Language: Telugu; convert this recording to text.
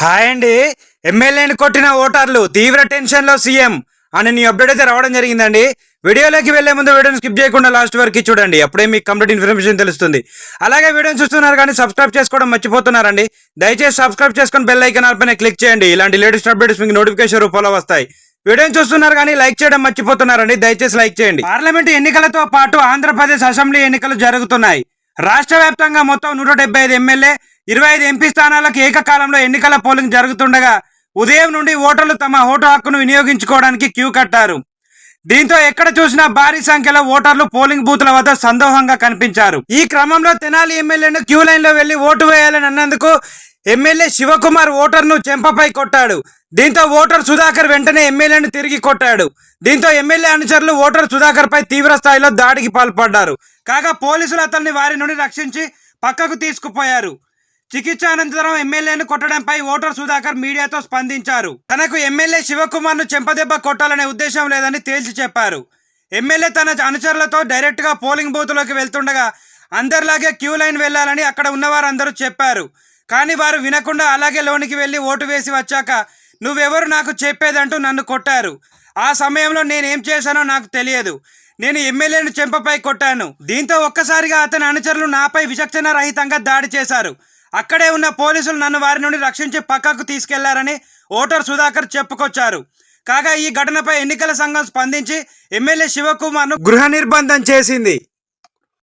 హాయ్ అండి. ఎమ్మెల్యేని కొట్టిన ఓటర్లు తీవ్ర టెన్షన్లో సీఎం అని నీ అప్డేట్ అయితే రావడం జరిగిందండి. వీడియోలోకి వెళ్ళే ముందు వీడియోని స్కిప్ చేయకుండా లాస్ట్ వరకు చూడండి. అప్పుడే మీకు కంప్లీట్ ఇన్ఫర్మేషన్ తెలుస్తుంది. అలాగే వీడియోని చూస్తున్నారు కానీ సబ్స్క్రైబ్ చేసుకోవడం మర్చిపోతున్నారండి. దయచేసి సబ్స్క్రైబ్ చేసుకొని బెల్ ఐకన్ పైన క్లిక్ చేయండి. ఇలాంటి లేటెస్ట్ అప్డేట్స్ మీకు నోటిఫికేషన్ రూపంలో వస్తాయి. వీడియోని చూస్తున్నారు కానీ లైక్ చేయడం మర్చిపోతున్నారండి. దయచేసి లైక్ చేయండి. పార్లమెంట్ ఎన్నికలతో పాటు ఆంధ్రప్రదేశ్ అసెంబ్లీ ఎన్నికలు జరుగుతున్నాయి. రాష్ట్ర వ్యాప్తంగా మొత్తం నూట డెబ్బై ఐదు ఎమ్మెల్యే ఇరవై ఐదు ఎంపీ స్థానాలకు ఏకకాలంలో ఎన్నికల పోలింగ్ జరుగుతుండగా ఉదయం నుండి ఓటర్లు తమ ఓటు హక్కును వినియోగించుకోవడానికి క్యూ కట్టారు. దీంతో ఎక్కడ చూసినా భారీ సంఖ్యలో ఓటర్లు పోలింగ్ బూత్ల వద్ద సందోహంగా కనిపించారు. ఈ క్రమంలో తెనాలి ఎమ్మెల్యేను క్యూ లైన్లో వెళ్ళి ఓటు వేయాలని అన్నందుకు ఎమ్మెల్యే శివకుమార్ ఓటర్ను చెంపపై కొట్టాడు. దీంతో ఓటర్ సుధాకర్ వెంటనే ఎమ్మెల్యేను తిరిగి కొట్టాడు. దీంతో ఎమ్మెల్యే అనుచరులు ఓటర్ సుధాకర్ పై తీవ్ర స్థాయిలో దాడికి పాల్పడ్డారు. కాగా పోలీసులు అతన్ని వారి నుండి రక్షించి పక్కకు తీసుకుపోయారు. చికిత్స అనంతరం ఎమ్మెల్యేను కొట్టడంపై ఓటర్ సుధాకర్ మీడియాతో స్పందించారు. తనకు ఎమ్మెల్యే శివకుమార్ను చెంపదెబ్బ కొట్టాలనే ఉద్దేశం లేదని తేల్చి చెప్పారు. ఎమ్మెల్యే తన అనుచరులతో డైరెక్ట్గా పోలింగ్ బూత్లోకి వెళ్తుండగా అందరిలాగే క్యూ లైన్ వెళ్ళాలని అక్కడ ఉన్నవారందరూ చెప్పారు. కానీ వారు వినకుండా అలాగే లోనికి వెళ్ళి ఓటు వేసి వచ్చాక నువ్వెవరు నాకు చెప్పేదంటూ నన్ను కొట్టారు. ఆ సమయంలో నేనేం చేశానో నాకు తెలియదు. నేను ఎమ్మెల్యేను చెంపపై కొట్టాను. దీంతో ఒక్కసారిగా అతని అనుచరులు నాపై విచక్షణ రహితంగా దాడి చేశారు. అక్కడే ఉన్న పోలీసులు నన్ను వారి నుండి రక్షించి పక్కకు తీసుకెళ్ళారని ఓటర్ సుధాకర్ చెప్పుకొచ్చారు. కాగా ఈ ఘటనపై ఎన్నికల సంఘం స్పందించి ఎమ్మెల్యే శివకుమార్ను గృహ నిర్బంధం చేసింది.